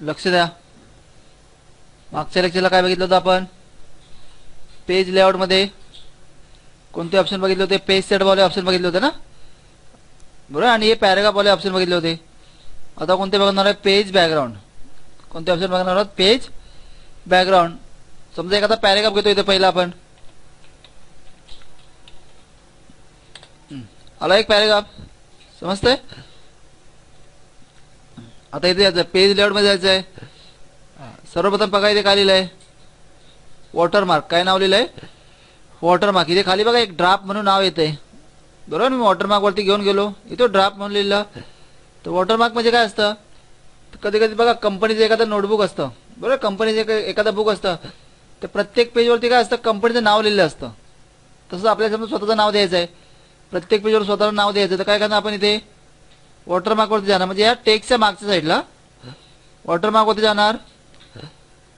लक्ष द्या. मागच्या लेक्चरला काय बघितलं होतं आपण? पेज लेआउटमध्ये कोणते ऑप्शन बघितले होते? पेज सेटवाले ऑप्शन बघितले होते ना? बरोबर? आणि हे पॅरेग्राफवाले ऑप्शन बघितले होते. आता कोणते बघणार आहे पेज बॅकग्राऊंड कोणते ऑप्शन बघणार आहोत? पेज बॅकग्राऊंड समजा एखादा पॅरेग्राफ घेतो इथे पहिला आपण. आला एक पॅरेग्राफ समजतंय? आता इथे यायचं पेज लेआउटमध्ये जायचं आहे सर्वप्रथम बघा इथे काय लिहिलं आहे. वॉटरमार्क काय नाव लिहिलं आहे वॉटरमार्क इथे खाली बघा एक ड्राफ्ट म्हणून नाव येते बरोबर मी वॉटरमार्कवरती घेऊन गेलो. इथे ड्राफ्ट म्हणून लिहिलं. तर वॉटरमार्क म्हणजे काय असतं? कधी कधी बघा कंपनीचं एखादं नोटबुक असतं. बरोबर कंपनीचं एक एखादं बुक असतं. तर प्रत्येक पेजवरती काय असतं? कंपनीचं नाव लिहिलं असतं. तसं आपल्याला समजा स्वतःचं नाव द्यायचं आहे प्रत्येक पेजवर स्वतःला नाव द्यायचं तर काय करणार आपण इथे? वॉटरमार्कवरती जाणार. म्हणजे या टेक्सच्या मागच्या साईडला वॉटरमार्कवरती जाणार.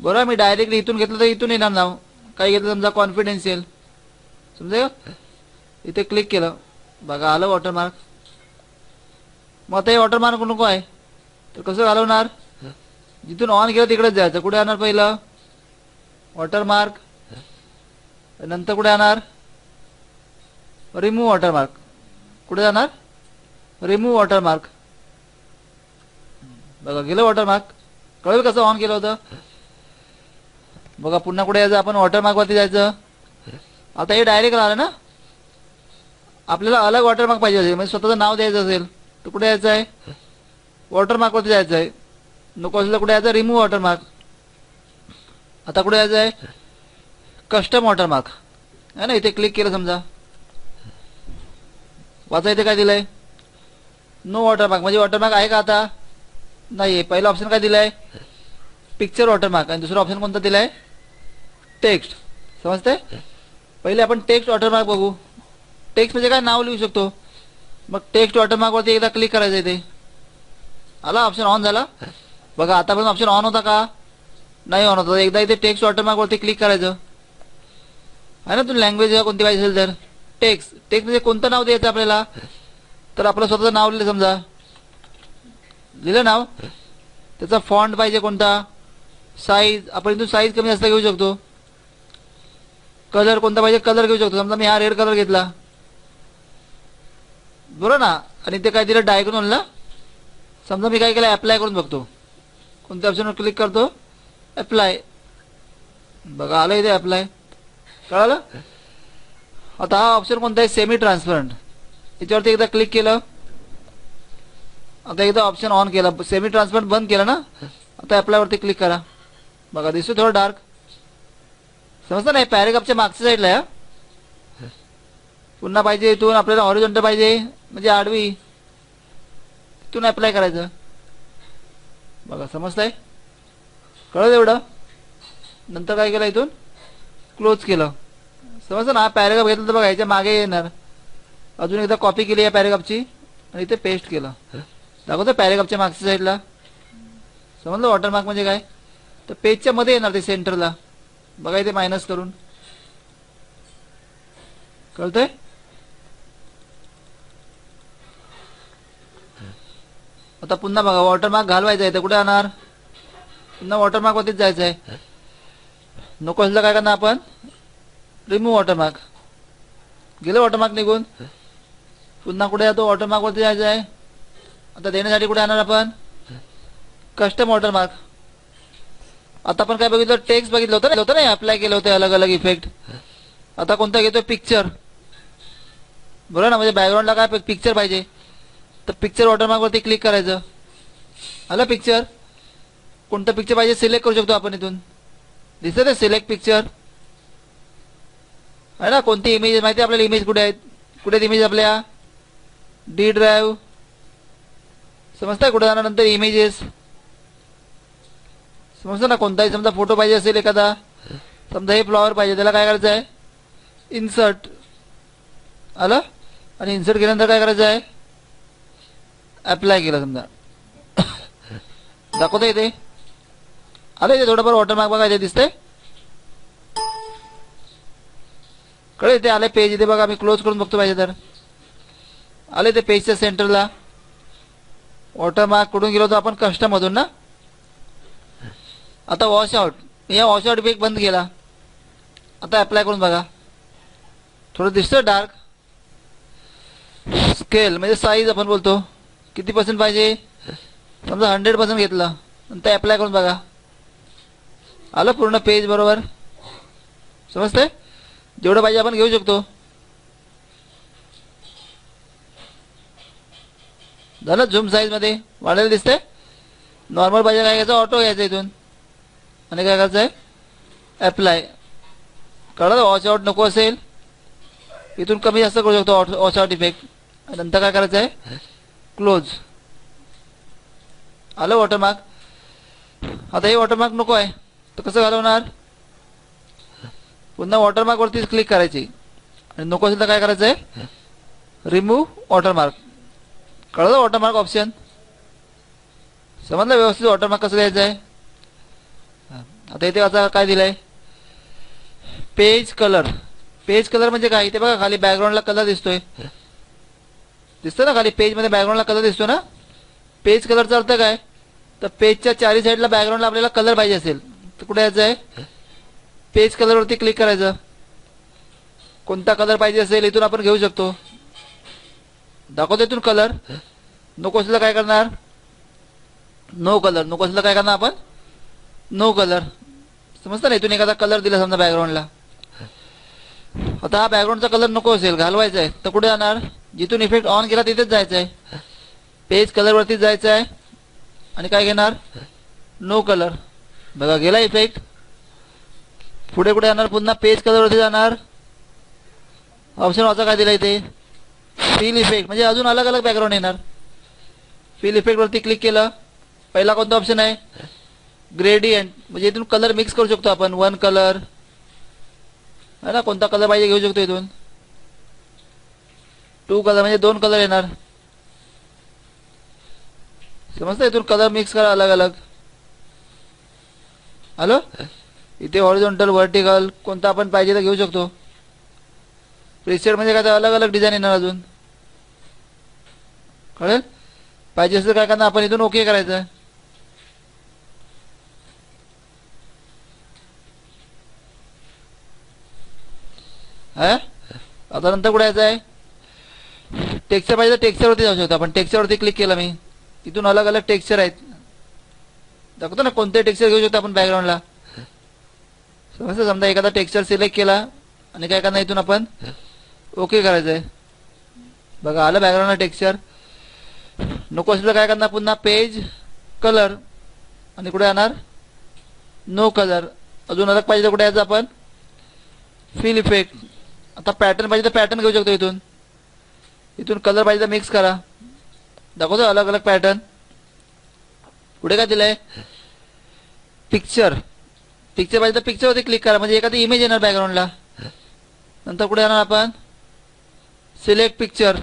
बरोबर? मी डायरेक्टली इथून घेतलं तर इथून येणार नाव. काय घेतलं समजा कॉन्फिडेन्शियल समजा? इथे क्लिक केलं. बघा आलं वॉटरमार्क मग आता हे वॉटरमार्क नको आहे. तर कसं घालवणार? जिथून ऑन केलं तिकडेच जायचं. कुठे आणणार पहिलं? वॉटरमार्क नंतर कुठे आणणार रिमूव्ह वॉटरमार्क कुठे जाणार? रिमूव्ह वॉटरमार्क बघा गेलं वॉटरमार्क कळेल कसं ऑन केलं होतं? बघा पुन्हा कुठे यायचं? आपण वॉटरमार्कवरती जायचं. आता हे डायरेक्ट आलं ना? आपल्याला अलग वॉटरमार्क पाहिजे असेल. म्हणजे स्वतःचं नाव द्यायचं असेल तर कुठे यायचं आहे? वॉटरमार्कवरती जायचं आहे. नको असेल तर कुठे यायचं? रिमूव्ह वॉटरमार्क आता कुठे यायचं आहे? कस्टम वॉटरमार्क आहे ना इथे क्लिक केलं समजा. वाचा इथे काय दिलंय? नो वॉटरमार्क म्हणजे वॉटरमार्क आहे का आता? नाही पहिला ऑप्शन काय दिलाय? पिक्चर वॉटरमार्क आणि दुसरा ऑप्शन कोणता दिलाय? टेक्स्ट समजते पहिले आपण टेक्स्ट वॉटरमार्क बघू. टेक्स्ट म्हणजे काय? नाव लिहू शकतो. मग टेक्स्ट वॉटरमार्कवरती एकदा क्लिक करायचं ते. आला ऑप्शन ऑन झाला? बघा आतापर्यंत ऑप्शन ऑन होता का? नाही ऑन होता. एकदा इथे टेक्स्ट वॉटरमार्कवरती क्लिक करायचं. आहे ना तुम्ही लँग्वेज कोणती पाहिजे असेल तर? टेक्स्ट टेक्स्ट म्हणजे कोणतं नाव द्यायचं आपल्याला? तर आपलं स्वतःचं नाव लिहिलं समजा. लिहिलं नाव? त्याचा फॉन्ट पाहिजे कोणता? साईज आपण इथून साईज कमी जास्त घेऊ शकतो. कलर कोणता पाहिजे? कलर घेऊ शकतो. समजा मी हा रेड कलर घेतला. बरोबर ना? आणि ते काय दिलं डायग्नोलला समजा मी काय केलं अप्लाय करून बघतो. कोणत्या ऑप्शनवर क्लिक करतो? अप्लाय बघा आलं इथे अप्लाय कळालं? आता हा ऑप्शन कोणता आहे? सेमी ट्रान्सपरंट याच्यावरती एकदा क्लिक केलं. आता एकदा ऑप्शन ऑन केला. सेमी ट्रान्सपरंट बंद केलं ना? आता अप्लायवरती क्लिक करा. बघा दिसतो थोडं डार्क समजतं नाही? पॅरेग्राफच्या मागच्या साईडला आहे पुन्हा पाहिजे इथून आपल्याला ऑरिजंट पाहिजे. म्हणजे आडवी. इथून अप्लाय करायचं. बघा समजतंय कळलं एवढं? नंतर काय केलं इथून? क्लोज केलं. समजतं ना? पॅरेग्राफ घेतलं तर बघा ह्याच्या मागे येणार. अजून एकदा कॉपी केली या पॅरेग्राफची आणि इथे पेस्ट केलं. दाखवतो पॅरेग्राफच्या मागच्या साईडला समजलं वॉटरमार्क म्हणजे काय? तर पेजच्या मध्ये येणार ते सेंटरला बघा इथे मायनस करून. कळतंय? आता पुन्हा बघा वॉटरमार्क घालवायचा आहे तर कुठे आणणार पुन्हा वॉटरमार्क वरतीच जायचं आहे. नको असलं काय करणार आपण? रिमूव्ह वॉटरमार्क गेलं वॉटरमार्क निघून. पुन्हा कुठे जातो? वॉटरमार्क वरती जायचं आहे. आता देण्यासाठी कुठे आणणार आपण? कस्टम वॉटरमार्क आता आपण काय बघितलं? टेक्स्ट बघितलं होतं ना? होतं नाही? अप्लाय केलं होतं अलग अलग इफेक्ट आता कोणता घेतो पिक्चर बरोबर ना? म्हणजे बॅकग्राऊंडला काय पिक्चर पाहिजे? तर पिक्चर वॉटरमार्कवरती क्लिक करायचं. आलं पिक्चर कोणतं पिक्चर पाहिजे? सिलेक्ट करू शकतो आपण इथून. दिसत आहे सिलेक्ट पिक्चर आहे ना? कोणती इमेज माहिती आहे आपल्याला इमेज कुठे आहेत? कुठे आहेत इमेज आपल्या? डी ड्राईव्ह समजता कुठे जाण्यानंतर इमेजेस समजतं ना कोणताही समजा फोटो पाहिजे असेल एखादा समजा हे फ्लॉवर पाहिजे त्याला काय करायचं आहे? इन्सर्ट आलं? आणि इन्सर्ट केल्यानंतर काय करायचं आहे? अप्लाय केलं समजा. दाखवता येते? आलं इथे थोडंफार वॉटरमार्क बघा इथे दिसतंय. कळे इथे आले पेज इथे बघा मी क्लोज करून बघतो पाहिजे तर. आले ते पेजच्या सेंटरला. वॉटरमार्क कुठून गेलो होतो आपण कष्टमधून ना? आता वॉश आउट. या वॉश आउट बंद केला. आता अप्लाय करून बघा. थोडं दिसतं डार्क. स्केल म्हणजे साईज आपण बोलतो. किती पर्सेंट पाहिजे? समजा हंड्रेड पर्सेंट घेतलं. ते अप्लाय करून बघा. आलं पूर्ण पेज बरोबर? समजतंय? जेवढं पाहिजे आपण घेऊ शकतो. झालं झूम साईजमध्ये वाढलेलं दिसतंय. नॉर्मल पाहिजे काय घ्यायचं? ऑटो घ्यायचं इथून. आणि काय करायचं आहे ॲप्लाय कळलं? वॉच आउट नको असेल. इथून कमी जास्त करू शकतो वॉच आउट इफेक्ट आणि नंतर काय करायचं आहे क्लोज आलं वॉटरमार्क आता हे वॉटरमार्क नको आहे. तर कसं घालवणार? पुन्हा वॉटरमार्कवरतीच क्लिक करायची. आणि नको असेल तर काय करायचं आहे रिमूव्ह वॉटरमार्क कळलं वॉटरमार्क ऑप्शन समजलं व्यवस्थित वॉटरमार्क कसं द्यायचं आहे? आता इथे आता काय दिलंय? पेज कलर पेज कलर म्हणजे काय? इथे बघा खाली बॅकग्राऊंडला कलर दिसतोय. दिसतो ना खाली? पेजमध्ये बॅकग्राऊंडला कलर दिसतो ना? पेज कलरचा अर्थ काय? तर पेजच्या चारी साईडला बॅकग्राऊंडला आपल्याला कलर पाहिजे असेल तर कुठे यायचं आहे? पेज कलरवरती क्लिक करायचं. कोणता कलर पाहिजे असेल इथून आपण घेऊ शकतो. दाखवतो इथून कलर नको असलं काय करणार? नो कलर नको असलं काय करणार आपण? नो कलर समजतं ना इथून एखादा कलर दिला समजा बॅकग्राऊंडला आता हा बॅकग्राऊंडचा कलर नको असेल घालवायचा आहे. तर कुठे जाणार? जिथून इफेक्ट ऑन केला तिथेच जायचं आहे पेज कलरवरतीच जायचं आहे आणि काय घेणार? नो कलर बघा गेला इफेक्ट पुढे कुठे जाणार? पुन्हा पेज कलरवरती जाणार. ऑप्शन वाचा काय दिला इथे? फील इफेक्ट म्हणजे अजून अलग अलग बॅकग्राऊंड येणार फील इफेक्टवरती क्लिक केलं. पहिला कोणता ऑप्शन आहे? ग्रेडियंट म्हणजे इथून कलर मिक्स करू शकतो आपण. वन कलर है ना? कोणता कलर पाहिजे घेऊ शकतो इथून. टू कलर म्हणजे दोन कलर येणार. समजतं इथून कलर मिक्स करा अलग अलग हॅलो इथे हॉरिझॉन्टल व्हर्टिकल कोणता आपण पाहिजे तर घेऊ शकतो. प्रिसेट म्हणजे काय? तर अलग अलग डिझाईन येणार अजून. कळेल? पाहिजे असेल काय करणार? आपण इथून ओके करायचं. हा? आता नंतर कुठे यायचं आहे टेक्स्चर पाहिजे तर टेक्स्चरवरती जाऊ शकतो आपण. टेक्स्चरवरती क्लिक केलं मी. इथून अलग अलग टेक्स्चर आहेत. दाखवतो ना कोणते टेक्स्चर घेऊ शकतो आपण बॅकग्राऊंडला समजतं समजा एखादा टेक्स्चर सिलेक्ट केला आणि काय करणार इथून आपण? ओके करायचं आहे बघा आलं बॅकग्राऊंडला टेक्स्चर नको असेल तर काय करणार? पुन्हा पेज कलर आणि कुठे जाणार? नो कलर अजून अलग पाहिजे तर कुठे यायचं आपण? फिल इफेक्ट आता पॅटर्न पाहिजे तर पॅटर्न घेऊ शकतो इथून. इथून कलर पाहिजे तर मिक्स करा. दाखवतो अलग अलग पॅटर्न पुढे काय दिलंय? पिक्चर पिक्चर पाहिजे तर पिक्चरवरती क्लिक करा. म्हणजे एखादी इमेज येणार बॅकग्राऊंडला नंतर कुठे जाणार आपण? सिलेक्ट पिक्चर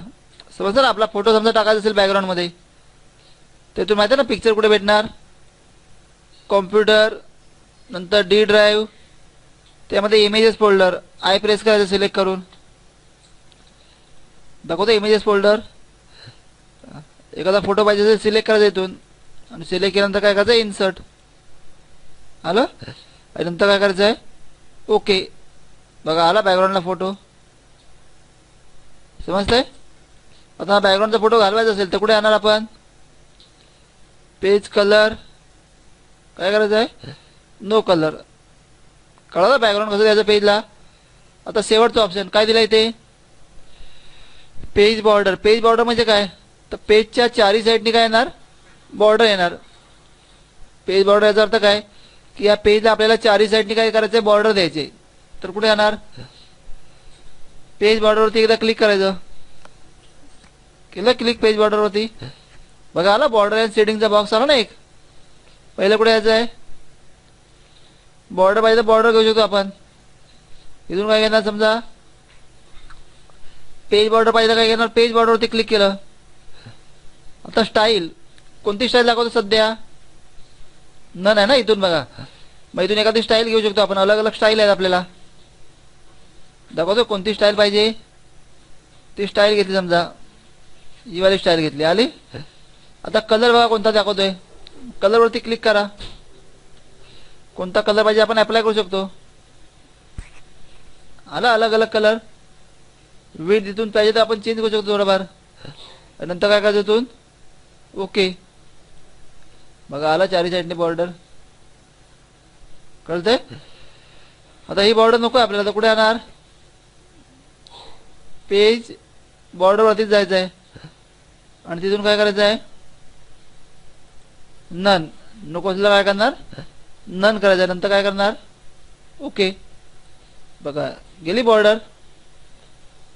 समजा ना आपला फोटो समजा टाकायचा असेल बॅकग्राऊंडमध्ये ते तुम्ही माहिती आहे ना पिक्चर कुठे भेटणार? कॉम्प्युटर नंतर डी ड्राईव्ह त्यामध्ये इमेजेस फोल्डर आय प्रेस करायचं सिलेक्ट करून. दाखवतो इमेजेस फोल्डर एखादा फोटो पाहिजे असेल सिलेक्ट करायचा इथून. आणि सिलेक्ट केल्यानंतर काय करायचं? इन्सर्ट आलं? आणि नंतर काय करायचं आहे ओके बघा आला बॅकग्राऊंडला फोटो समजतंय? आता बॅकग्राऊंडचा फोटो घालवायचा असेल तर कुठे येणार आपण? पेज कलर काय करायचं आहे नो कलर कळलं बॅकग्राऊंड कसं द्यायचं पेजला आता शेवटचं ऑप्शन काय दिलं इथे? पेज बॉर्डर पेज बॉर्डर म्हणजे काय? तर पेजच्या चारी साईडनी काय येणार? बॉर्डर येणार. पेज बॉर्डर याचा अर्थ काय? की या पेजला आपल्याला चारी साईडनी काय करायचं बॉर्डर द्यायचे तर कुठे येणार पेज बॉर्डरवरती एकदा क्लिक करायचं. केलं? क्लिक पेज बॉर्डरवरती बघा आला बॉर्डर अँड सेटिंगचा बॉक्स आला ना एक? पहिलं कुठे यायचं आहे बॉर्डर पाहिजे तर बॉर्डर घेऊ शकतो आपण. इथून काय घेणार समजा? पेज बॉर्डर पाहिजे काय घेणार? पेज बॉर्डरवरती क्लिक केलं. आता स्टाईल कोणती स्टाईल दाखवतो सध्या? न नाही ना इथून बघा. मग इथून एखादी स्टाईल घेऊ शकतो आपण. अलग अलग स्टाईल आहेत आपल्याला. दाखवतो कोणती स्टाईल पाहिजे? ती स्टाईल घेतली समजा. ही वाली स्टाईल घेतली. आली? आता कलर बघा कोणता दाखवतोय. कलरवरती क्लिक करा. कोणता कलर पाहिजे आपण अप्लाय करू शकतो. आला अलग अलग कलर वीट तिथून पाहिजे तर आपण चेंज करू शकतो थोडंफार. नंतर काय करायचं तिथून ओके बघा आला चारी साईडने बॉर्डर कळतंय? आता ही बॉर्डर नको आपल्याला तर कुठे येणार पेज बॉर्डरवरतीच जायचं आहे आणि तिथून काय करायचं आहे? नन. नको असलं काय करणार? नन करायचं आहे. नंतर काय करणार? ओके. बघा गेली बॉर्डर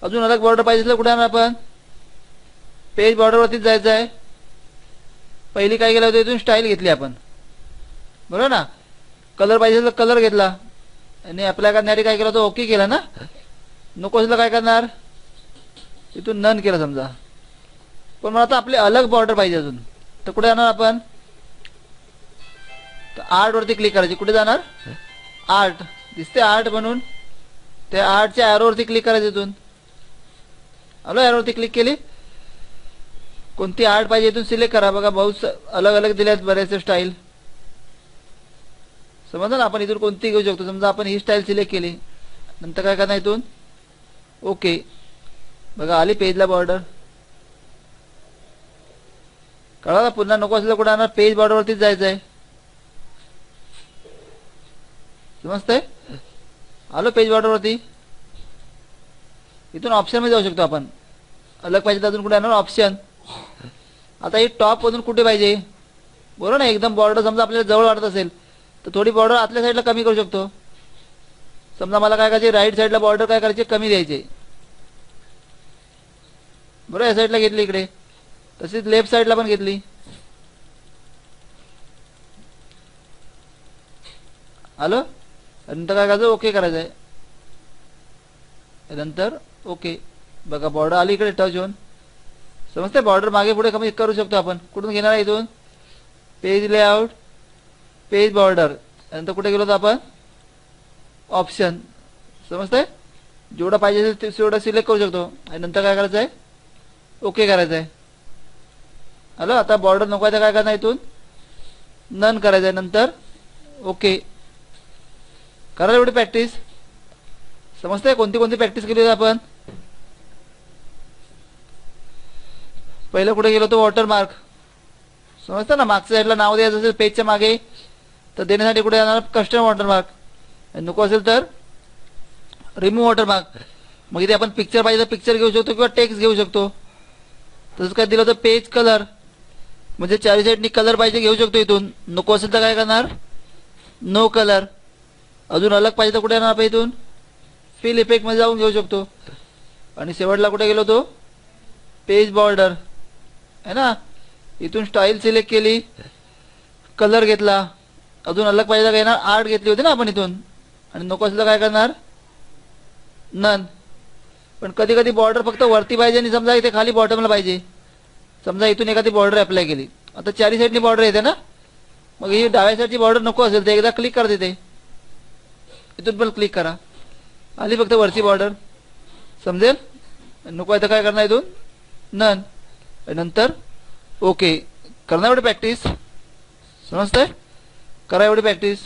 अजून अलग बॉर्डर पाहिजे असलं कुठे येणार आपण? पेज बॉर्डरवरतीच जायचं आहे. पहिली काय केलं होतं? इथून स्टाईल घेतली आपण. बरोबर ना? कलर पाहिजे तर कलर घेतला. आणि अप्लाय करण्यासाठी काय केलं होतं? ओके केलं ना? नको असलं काय करणार? इथून नन केलं समजा. पण मला आता आपले अलग बॉर्डर पाहिजे अजून. तर कुठे जाणार आपण? तर आर्ट वरती क्लिक करायची. कुठे जाणार? आर्ट दिसते आर्ट म्हणून. त्या आर्टच्या ॲरोवरती क्लिक करायचं इथून. आलो ॲरोवरती क्लिक केली. कोणती आर्ट पाहिजे इथून सिलेक्ट करा. बघा बहुत अलग अलग दिल्यात बरेचसे स्टाईल समजलं ना आपण इथून कोणती घेऊ शकतो? समजा आपण ही स्टाईल सिलेक्ट केली. नंतर काय करणार इथून? ओके बघा आली पेजला बॉर्डर कळाला पुन्हा नको असलं कुठं आणणार? पेज बॉर्डरवरतीच जायचं आहे समजतंय? आलो पेज बॉर्डरवरती. इथून ऑप्शनमध्ये जाऊ शकतो आपण. अलग पाहिजे तर अजून कुठे आणणार? ऑप्शन आता ही टॉप अजून कुठे पाहिजे? बरोबर ना? एकदम बॉर्डर समजा आपल्याला जवळ वाटत असेल तर थोडी बॉर्डर आतल्या साईडला कमी करू शकतो. समजा मला काय करायची राईट साईडला बॉर्डर काय करायची? कमी द्यायचे. बरोबर या साईडला घेतली इकडे. तशीच लेफ्ट साईडला पण घेतली. आलं नंतर काय करायचं? ओके करायचं आहे नंतर ओके बघा बॉर्डर आली इकडे टच होऊन. समजते बॉर्डर मागे पुढे कमी करू शकतो आपण. कुठून घेणार आहे इथून? पेज लेआउट पेज बॉर्डर नंतर कुठे गेलो होतो आपण? ऑप्शन समजतंय? जेवढं पाहिजे असेल तेवढं सिलेक्ट करू शकतो. आणि नंतर काय करायचं आहे ओके करायचं आहे हॅलो आता बॉर्डर नको आहे तर काय करणार इथून? नन करायचं आहे नंतर. ओके करा एवढी प्रॅक्टिस समजतंय? कोणती कोणती प्रॅक्टिस केली होती आपण? पहिलं कुठे गेलो होतो? वॉटरमार्क समजतं ना? मागच्या साईडला नाव द्यायचं असेल पेजच्या मागे तर देण्यासाठी कुठे जाणार? कस्टम वॉटरमार्क नको असेल तर रिमूव्ह वॉटरमार्क मग इथे आपण पिक्चर पाहिजे तर पिक्चर घेऊ शकतो किंवा टेक्स्ट घेऊ शकतो. तसंच काय दिलं होतं? पेज कलर म्हणजे चारी साईडनी कलर पाहिजे घेऊ शकतो इथून. नको असेल तर काय करणार? नो कलर अजून अलग पाहिजे तर कुठे येणार आपण इथून? फिल इफेक्टमध्ये जाऊन घेऊ शकतो. आणि शेवटला कुठे गेलो तो? पेज बॉर्डर है ना? इथून स्टाईल सिलेक्ट केली. कलर घेतला. अजून अलग पाहिजे तर येणार? आर्ट घेतली होती ना आपण इथून. आणि नको असलं काय करणार? नन पण कधी कधी बॉर्डर फक्त वरती पाहिजे आणि समजा इथे खाली बॉटमला पाहिजे. समजा इथून एखादी बॉर्डर अप्लाय केली. आता चारी साईडनी बॉर्डर येते ना? मग ही डाव्या साईडची बॉर्डर नको असेल तर एकदा क्लिक करते ते. इथून पण क्लिक करा. आली फक्त वरची बॉर्डर समजेल? नको आहे तर काय करणार इथून? नन नंतर ओके करणार एवढी प्रॅक्टिस समजतंय? करा एवढी प्रॅक्टिस